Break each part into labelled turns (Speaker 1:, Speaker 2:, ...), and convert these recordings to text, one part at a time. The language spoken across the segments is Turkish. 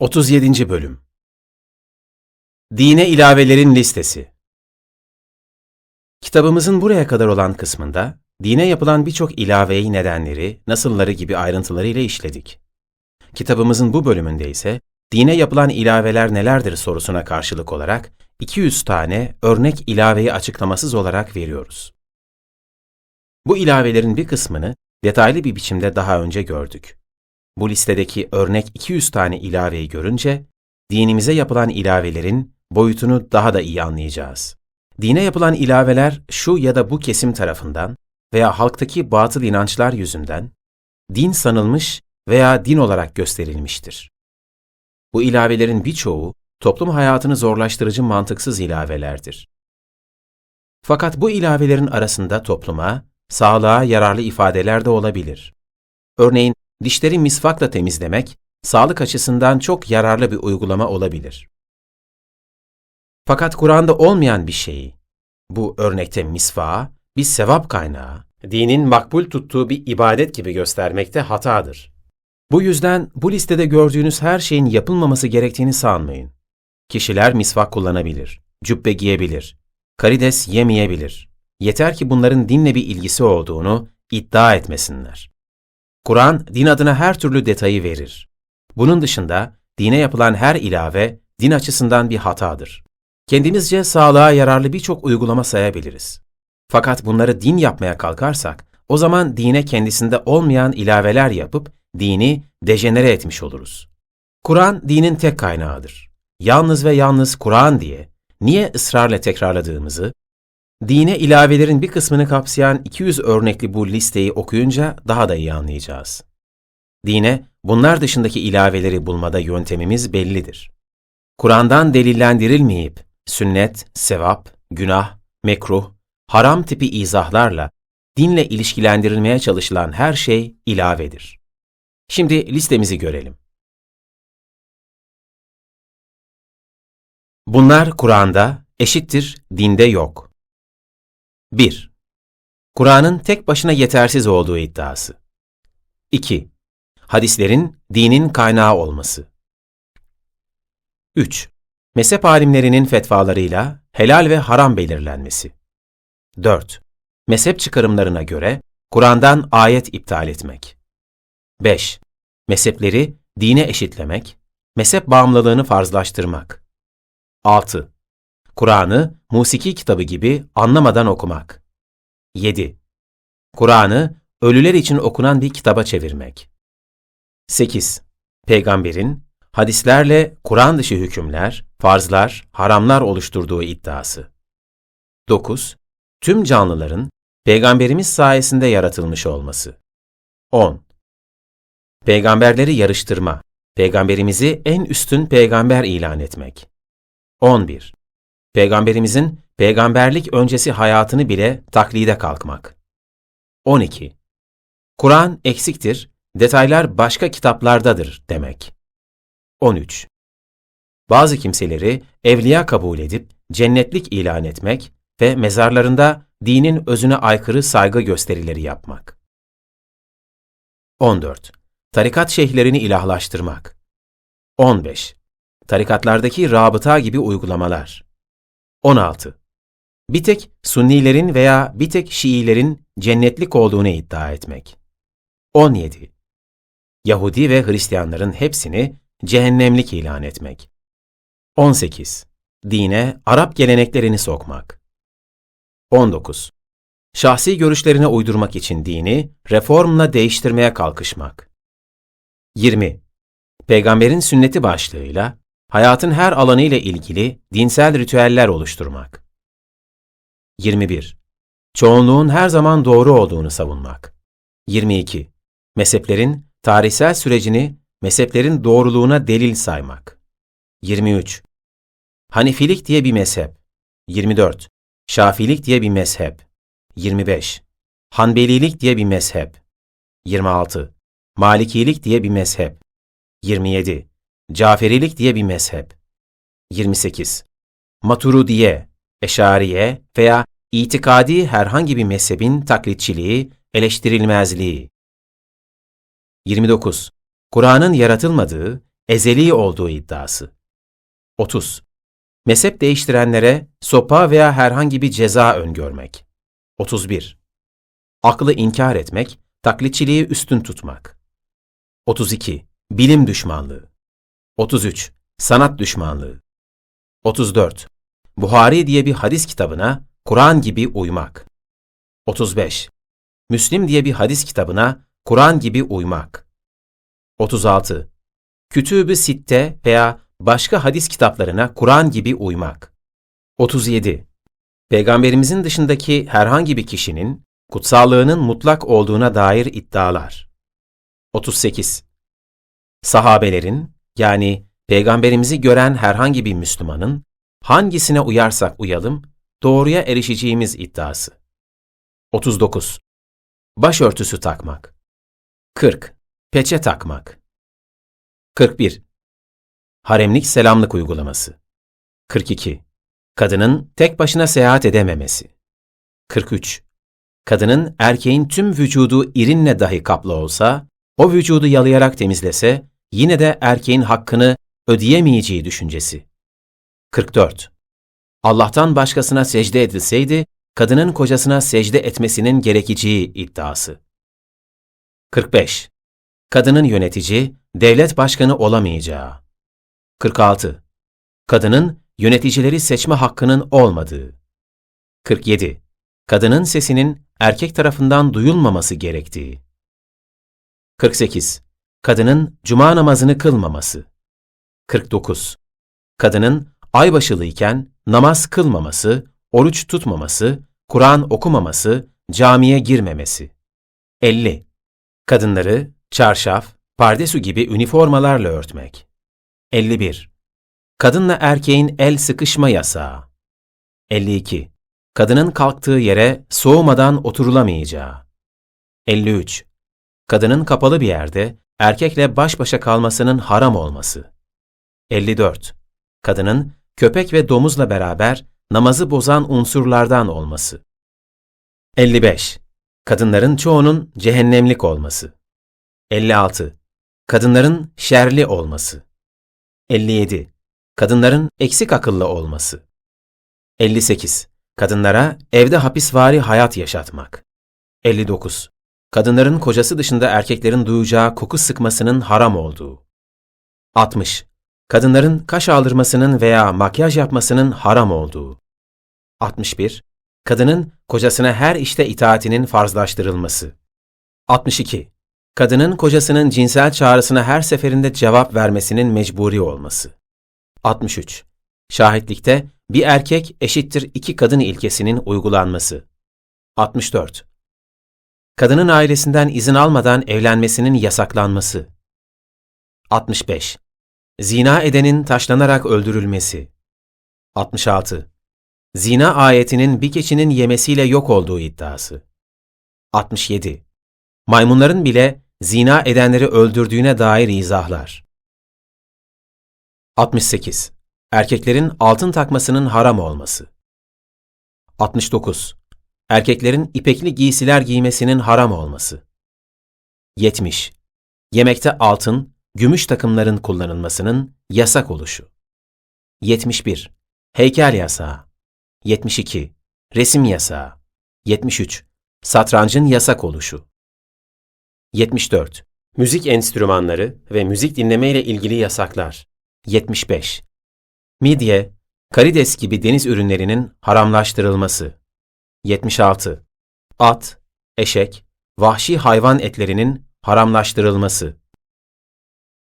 Speaker 1: 37. Bölüm Dine ilavelerin listesi Kitabımızın buraya kadar olan kısmında, dine yapılan birçok ilaveyi nedenleri, nasılları gibi ayrıntılarıyla işledik. Kitabımızın bu bölümünde ise, dine yapılan ilaveler nelerdir sorusuna karşılık olarak, 200 tane örnek ilaveyi açıklamasız olarak veriyoruz. Bu ilavelerin bir kısmını detaylı bir biçimde daha önce gördük. Bu listedeki örnek 200 tane ilaveyi görünce, dinimize yapılan ilavelerin boyutunu daha da iyi anlayacağız. Dine yapılan ilaveler şu ya da bu kesim tarafından veya halktaki batıl inançlar yüzünden din sanılmış veya din olarak gösterilmiştir. Bu ilavelerin birçoğu toplum hayatını zorlaştırıcı mantıksız ilavelerdir. Fakat bu ilavelerin arasında topluma, sağlığa yararlı ifadeler de olabilir. Örneğin dişleri misvakla temizlemek, sağlık açısından çok yararlı bir uygulama olabilir. Fakat Kur'an'da olmayan bir şeyi, bu örnekte misvağı, bir sevap kaynağı, dinin makbul tuttuğu bir ibadet gibi göstermekte hatadır. Bu yüzden bu listede gördüğünüz her şeyin yapılmaması gerektiğini sanmayın. Kişiler misvak kullanabilir, cübbe giyebilir, karides yemeyebilir. Yeter ki bunların dinle bir ilgisi olduğunu iddia etmesinler. Kur'an din adına her türlü detayı verir. Bunun dışında dine yapılan her ilave din açısından bir hatadır. Kendimizce sağlığa yararlı birçok uygulama sayabiliriz. Fakat bunları din yapmaya kalkarsak, o zaman dine kendisinde olmayan ilaveler yapıp dini dejenere etmiş oluruz. Kur'an dinin tek kaynağıdır. Yalnız ve yalnız Kur'an diye niye ısrarla tekrarladığımızı, dine ilavelerin bir kısmını kapsayan 200 örnekli bu listeyi okuyunca daha da iyi anlayacağız. Dine bunlar dışındaki ilaveleri bulmada yöntemimiz bellidir. Kur'an'dan delillendirilmeyip sünnet, sevap, günah, mekruh, haram tipi izahlarla dinle ilişkilendirilmeye çalışılan her şey ilavedir. Şimdi listemizi görelim. Bunlar Kur'an'da eşittir, dinde yok. 1. Kur'an'ın tek başına yetersiz olduğu iddiası. 2. Hadislerin dinin kaynağı olması. 3. Mezhep alimlerinin fetvalarıyla helal ve haram belirlenmesi. 4. Mezhep çıkarımlarına göre Kur'an'dan ayet iptal etmek. 5. Mezhepleri dine eşitlemek, mezhep bağımlılığını farzlaştırmak. 6. Kur'an'ı musiki kitabı gibi anlamadan okumak. 7. Kur'an'ı ölüler için okunan bir kitaba çevirmek. 8. Peygamberin hadislerle Kur'an dışı hükümler, farzlar, haramlar oluşturduğu iddiası. 9. Tüm canlıların Peygamberimiz sayesinde yaratılmış olması. 10. Peygamberleri yarıştırma, Peygamberimizi en üstün peygamber ilan etmek. 11. Peygamberimizin peygamberlik öncesi hayatını bile taklide kalkmak. 12. Kur'an eksiktir, detaylar başka kitaplardadır demek. 13. Bazı kimseleri evliya kabul edip cennetlik ilan etmek ve mezarlarında dinin özüne aykırı saygı gösterileri yapmak. 14. Tarikat şeyhlerini ilahlaştırmak. 15. Tarikatlardaki rabıta gibi uygulamalar. 16. Bir tek Sunnilerin veya bir tek Şiilerin cennetlik olduğunu iddia etmek. 17. Yahudi ve Hristiyanların hepsini cehennemlik ilan etmek. 18. Dine Arap geleneklerini sokmak. 19. Şahsi görüşlerine uydurmak için dini reformla değiştirmeye kalkışmak. 20. Peygamberin sünneti başlığıyla hayatın her alanı ile ilgili dinsel ritüeller oluşturmak. 21. Çoğunluğun her zaman doğru olduğunu savunmak. 22. Mezheplerin tarihsel sürecini mezheplerin doğruluğuna delil saymak. 23. Hanifilik diye bir mezhep. 24. Şafilik diye bir mezhep. 25. Hanbelilik diye bir mezhep. 26. Malikilik diye bir mezhep. 27. Caferilik diye bir mezhep. 28. Maturudiye, Eşariye veya itikadi herhangi bir mezhebin taklitçiliği, eleştirilmezliği. 29. Kur'an'ın yaratılmadığı, ezeli olduğu iddiası. 30. Mezhep değiştirenlere sopa veya herhangi bir ceza öngörmek. 31. Aklı inkar etmek, taklitçiliği üstün tutmak. 32. Bilim düşmanlığı. 33. Sanat düşmanlığı. 34. Buhari diye bir hadis kitabına Kur'an gibi uymak. 35. Müslim diye bir hadis kitabına Kur'an gibi uymak. 36. Kütüb-ü Sitte veya başka hadis kitaplarına Kur'an gibi uymak. 37. Peygamberimizin dışındaki herhangi bir kişinin kutsallığının mutlak olduğuna dair iddialar. 38. Sahabelerin yani peygamberimizi gören herhangi bir Müslümanın hangisine uyarsak uyalım doğruya erişeceğimiz iddiası. 39. Başörtüsü takmak. 40. Peçe takmak. 41. Haremlik selamlık uygulaması. 42. Kadının tek başına seyahat edememesi. 43. Kadının erkeğin tüm vücudu irinle dahi kaplı olsa, o vücudu yalayarak temizlese, yine de erkeğin hakkını ödeyemeyeceği düşüncesi. 44. Allah'tan başkasına secde edilseydi, kadının kocasına secde etmesinin gerekeceği iddiası. 45. Kadının yönetici, devlet başkanı olamayacağı. 46. Kadının yöneticileri seçme hakkının olmadığı. 47. Kadının sesinin erkek tarafından duyulmaması gerektiği. 48. Kadının cuma namazını kılmaması. 49. Kadının aybaşılıyken namaz kılmaması, oruç tutmaması, Kur'an okumaması, camiye girmemesi. 50. Kadınları çarşaf, pardesu gibi üniformalarla örtmek. 51. Kadınla erkeğin el sıkışma yasağı. 52. Kadının kalktığı yere soğumadan oturulamayacağı. 53. Kadının kapalı bir yerde erkekle baş başa kalmasının haram olması. 54. Kadının köpek ve domuzla beraber namazı bozan unsurlardan olması. 55. Kadınların çoğunun cehennemlik olması. 56. Kadınların şerli olması. 57. Kadınların eksik akıllı olması. 58. Kadınlara evde hapisvari hayat yaşatmak. 59. Kadınların kocası dışında erkeklerin duyacağı koku sıkmasının haram olduğu. 60. Kadınların kaş aldırmasının veya makyaj yapmasının haram olduğu. 61. Kadının kocasına her işte itaatinin farzlaştırılması. 62. Kadının kocasının cinsel çağrısına her seferinde cevap vermesinin mecburi olması. 63. Şahitlikte bir erkek eşittir iki kadın ilkesinin uygulanması. 64. Kadının ailesinden izin almadan evlenmesinin yasaklanması. 65. Zina edenin taşlanarak öldürülmesi. 66. Zina ayetinin bir keçinin yemesiyle yok olduğu iddiası. 67. Maymunların bile zina edenleri öldürdüğüne dair izahlar. 68. Erkeklerin altın takmasının haram olması. 69. Erkeklerin ipekli giysiler giymesinin haram olması. 70. Yemekte altın, gümüş takımların kullanılmasının yasak oluşu. 71. Heykel yasağı. 72. Resim yasağı. 73. Satrancın yasak oluşu. 74. Müzik enstrümanları ve müzik dinleme ile ilgili yasaklar. 75. Midye, karides gibi deniz ürünlerinin haramlaştırılması. 76. At, eşek, vahşi hayvan etlerinin haramlaştırılması.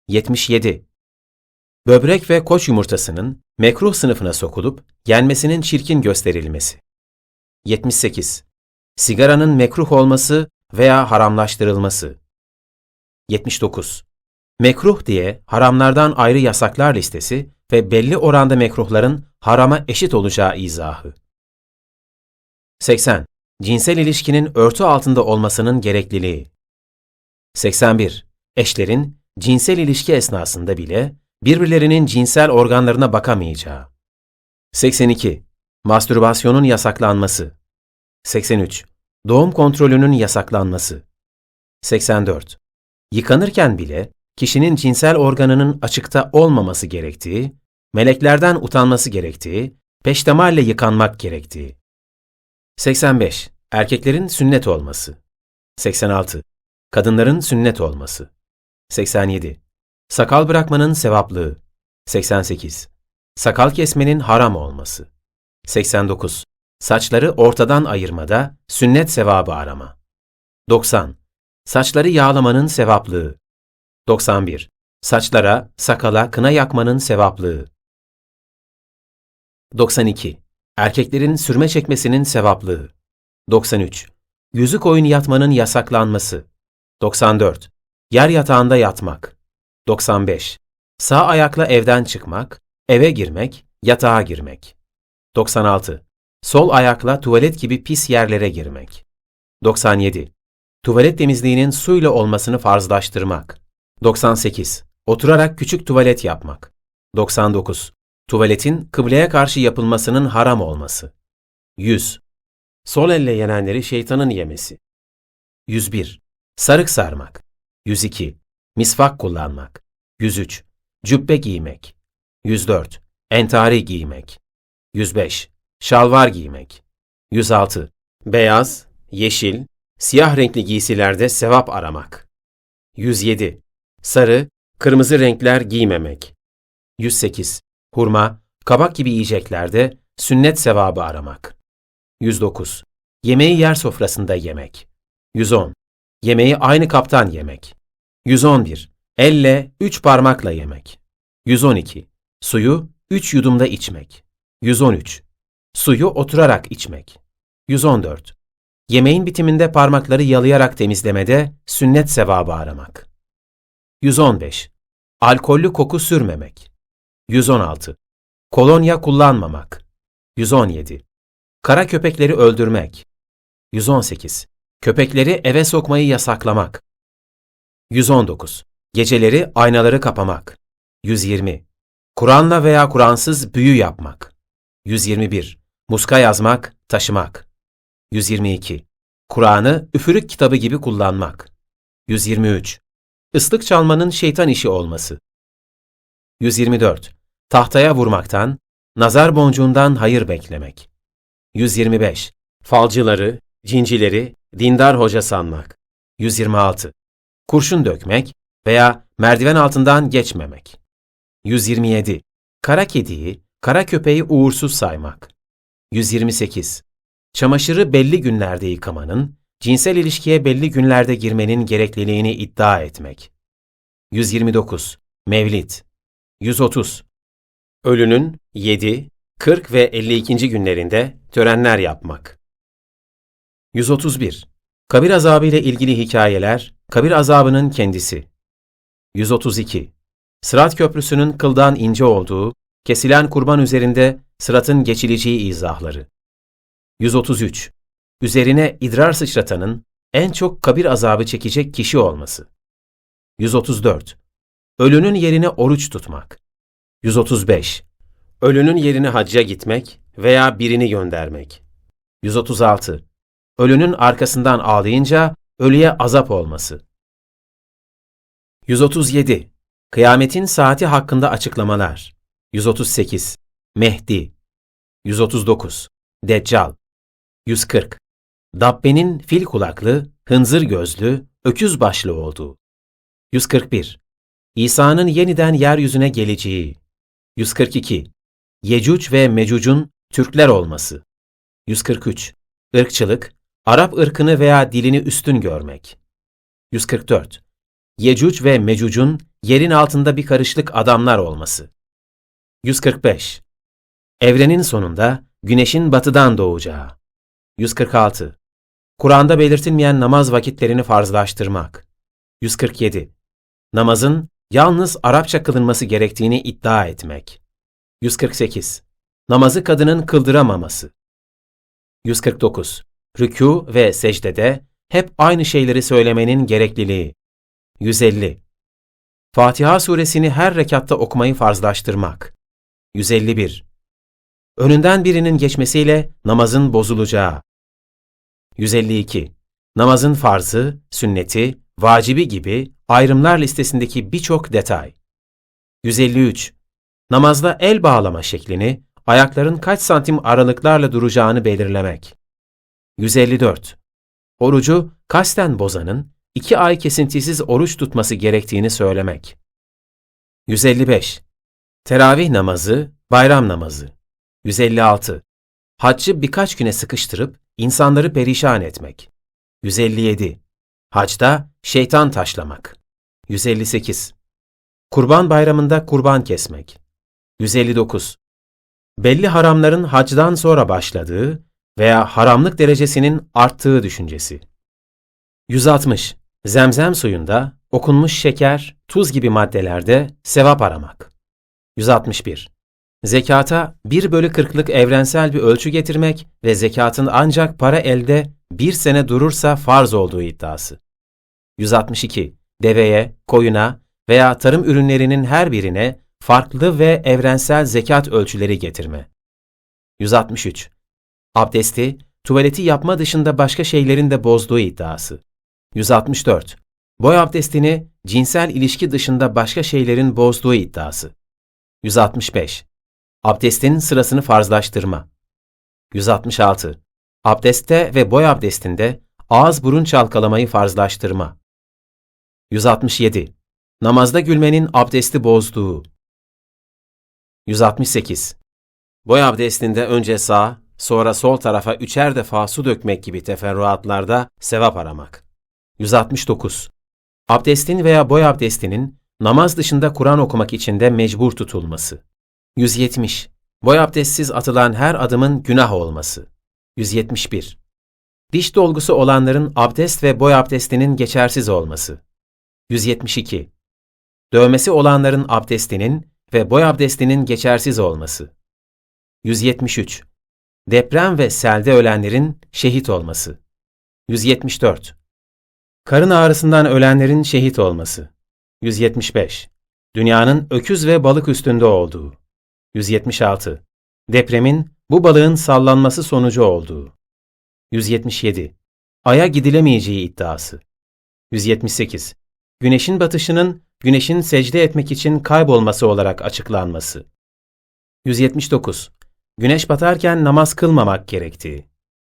Speaker 1: 77. Böbrek ve koç yumurtasının mekruh sınıfına sokulup yenmesinin çirkin gösterilmesi. 78. Sigaranın mekruh olması veya haramlaştırılması. 79. Mekruh diye haramlardan ayrı yasaklar listesi ve belli oranda mekruhların harama eşit olacağı izahı. 80. Cinsel ilişkinin örtü altında olmasının gerekliliği. 81. Eşlerin cinsel ilişki esnasında bile birbirlerinin cinsel organlarına bakamayacağı. 82. Mastürbasyonun yasaklanması. 83. Doğum kontrolünün yasaklanması. 84. Yıkanırken bile kişinin cinsel organının açıkta olmaması gerektiği, meleklerden utanması gerektiği, peştemalle yıkanmak gerektiği. 85. Erkeklerin sünnet olması. 86. Kadınların sünnet olması. 87. Sakal bırakmanın sevaplığı. 88. Sakal kesmenin haram olması. 89. Saçları ortadan ayırmada sünnet sevabı arama. 90. Saçları yağlamanın sevaplığı. 91. Saçlara, sakala kına yakmanın sevaplığı. 92. Erkeklerin sürme çekmesinin sevaplığı. 93. Yüzük oyun yatmanın yasaklanması. 94. Yer yatağında yatmak. 95. Sağ ayakla evden çıkmak, eve girmek, yatağa girmek. 96. Sol ayakla tuvalet gibi pis yerlere girmek. 97. Tuvalet temizliğinin suyla olmasını farzlaştırmak. 98. Oturarak küçük tuvalet yapmak. 99. Tuvaletin kıbleye karşı yapılmasının haram olması. 100. Sol elle yenenleri şeytanın yemesi. 101. Sarık sarmak. 102. Misvak kullanmak. 103. Cübbe giymek. 104. Entari giymek. 105. Şalvar giymek. 106. Beyaz, yeşil, siyah renkli giysilerde sevap aramak. 107. Sarı, kırmızı renkler giymemek. 108. Hurma, kabak gibi yiyeceklerde sünnet sevabı aramak. 109. Yemeği yer sofrasında yemek. 110. Yemeği aynı kaptan yemek. 111. Elle, üç parmakla yemek. 112. Suyu üç yudumda içmek. 113. Suyu oturarak içmek. 114. Yemeğin bitiminde parmakları yalayarak temizlemede sünnet sevabı aramak. 115. Alkollü koku sürmemek. 116. Kolonya kullanmamak. 117. Kara köpekleri öldürmek. 118. Köpekleri eve sokmayı yasaklamak. 119. Geceleri aynaları kapamak. 120. Kur'an'la veya Kur'ansız büyü yapmak. 121. Muska yazmak, taşımak. 122. Kur'an'ı üfürük kitabı gibi kullanmak. 123. Islık çalmanın şeytan işi olması. 124. Tahtaya vurmaktan, nazar boncuğundan hayır beklemek. 125. Falcıları, cincileri dindar hoca sanmak. 126. Kurşun dökmek veya merdiven altından geçmemek. 127. Kara kediyi, kara köpeği uğursuz saymak. 128. Çamaşırı belli günlerde yıkamanın, cinsel ilişkiye belli günlerde girmenin gerekliliğini iddia etmek. 129. Mevlid. 130. Ölünün 7, 40 ve 52. günlerinde törenler yapmak. 131. Kabir azabı ile ilgili hikayeler, kabir azabının kendisi. 132. Sırat köprüsünün kıldan ince olduğu, kesilen kurban üzerinde sıratın geçileceği izahları. 133. Üzerine idrar sıçratanın en çok kabir azabı çekecek kişi olması. 134. Ölünün yerine oruç tutmak. 135. Ölünün yerine hacca gitmek veya birini göndermek. 136. Ölünün arkasından ağlayınca ölüye azap olması. 137. Kıyametin saati hakkında açıklamalar. 138. Mehdi. 139. Deccal. 140. Dabbenin fil kulaklı, hınzır gözlü, öküz başlı olduğu. 141. İsa'nın yeniden yeryüzüne geleceği. 142. Yecüc ve Mecüc'ün Türkler olması. 143. Irkçılık, Arap ırkını veya dilini üstün görmek. 144. Yecüc ve Mecüc'ün yerin altında bir karışlık adamlar olması. 145. Evrenin sonunda güneşin batıdan doğacağı. 146. Kur'an'da belirtilmeyen namaz vakitlerini farzlaştırmak. 147. Namazın yalnız Arapça kılınması gerektiğini iddia etmek. 148. Namazı kadının kıldıramaması. 149. Rükû ve secdede hep aynı şeyleri söylemenin gerekliliği. 150. Fatiha suresini her rekatta okumayı farzlaştırmak. 151. Önünden birinin geçmesiyle namazın bozulacağı. 152. Namazın farzı, sünneti, vacibi gibi ayrımlar listesindeki birçok detay. 153. Namazda el bağlama şeklini, ayakların kaç santim aralıklarla duracağını belirlemek. 154. Orucu kasten bozanın iki ay kesintisiz oruç tutması gerektiğini söylemek. 155. Teravih namazı, bayram namazı. 156. Haccı birkaç güne sıkıştırıp insanları perişan etmek. 157. Hacda şeytan taşlamak. 158. Kurban bayramında kurban kesmek. 159. Belli haramların hacdan sonra başladığı veya haramlık derecesinin arttığı düşüncesi. 160. Zemzem suyunda okunmuş şeker, tuz gibi maddelerde sevap aramak. 161. Zekata 1 bölü 40'lık evrensel bir ölçü getirmek ve zekatın ancak para elde bir sene durursa farz olduğu iddiası. 162. Deveye, koyuna veya tarım ürünlerinin her birine farklı ve evrensel zekat ölçüleri getirme. 163. Abdesti, tuvaleti yapma dışında başka şeylerin de bozduğu iddiası. 164. Boy abdestini cinsel ilişki dışında başka şeylerin bozduğu iddiası. 165. Abdestin sırasını farzlaştırma. 166. Abdestte ve boy abdestinde ağız burun çalkalamayı farzlaştırma. 167. Namazda gülmenin abdesti bozduğu. 168. Boy abdestinde önce sağ, sonra sol tarafa üçer defa su dökmek gibi teferruatlarda sevap aramak. 169. Abdestin veya boy abdestinin namaz dışında Kur'an okumak için de mecbur tutulması. 170. Boy abdestsiz atılan her adımın günah olması. 171. Diş dolgusu olanların abdest ve boy abdestinin geçersiz olması. 172. Dövmesi olanların abdestinin ve boy abdestinin geçersiz olması. 173. Deprem ve selde ölenlerin şehit olması. 174. Karın ağrısından ölenlerin şehit olması. 175. Dünyanın öküz ve balık üstünde olduğu. 176. Depremin bu balığın sallanması sonucu olduğu. 177. Aya gidilemeyeceği iddiası. 178. Güneşin batışının güneşin secde etmek için kaybolması olarak açıklanması. 179. Güneş batarken namaz kılmamak gerektiği.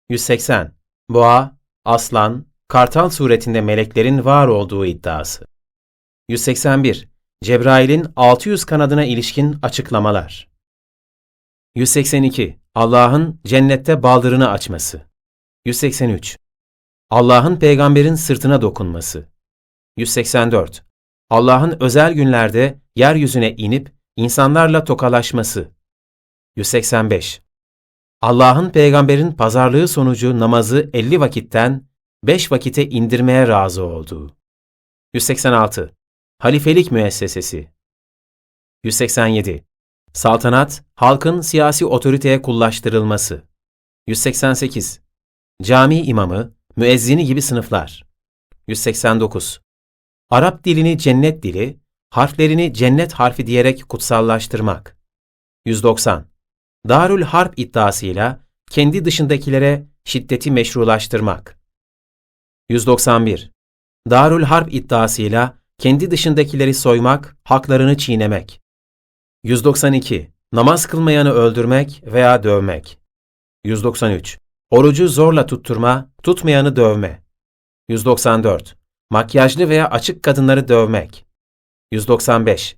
Speaker 1: 180. Boğa, aslan, kartal suretinde meleklerin var olduğu iddiası. 181. Cebrail'in 600 kanadına ilişkin açıklamalar. 182. Allah'ın cennette baldırını açması. 183. Allah'ın peygamberin sırtına dokunması. 184. Allah'ın özel günlerde yeryüzüne inip insanlarla tokalaşması. 185. Allah'ın peygamberin pazarlığı sonucu namazı 50 vakitten 5 vakite indirmeye razı olduğu. 186. Halifelik müessesesi. 187. Saltanat, halkın siyasi otoriteye kullaştırılması. 188. Cami imamı, müezzini gibi sınıflar. 189. Arap dilini cennet dili, harflerini cennet harfi diyerek kutsallaştırmak. 190. Darül Harp iddiasıyla kendi dışındakilere şiddeti meşrulaştırmak. 191. Darül Harp iddiasıyla kendi dışındakileri soymak, haklarını çiğnemek. 192. Namaz kılmayanı öldürmek veya dövmek. 193. Orucu zorla tutturma, tutmayanı dövme. 194. Makyajlı veya açık kadınları dövmek. 195.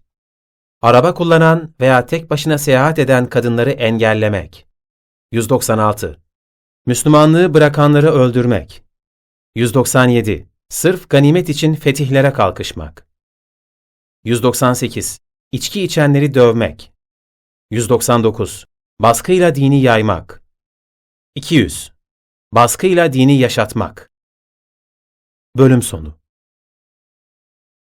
Speaker 1: Araba kullanan veya tek başına seyahat eden kadınları engellemek. 196. Müslümanlığı bırakanları öldürmek. 197. Sırf ganimet için fetihlere kalkışmak. 198. İçki içenleri dövmek. 199. Baskıyla dini yaymak. 200. Baskıyla dini yaşatmak. Bölüm sonu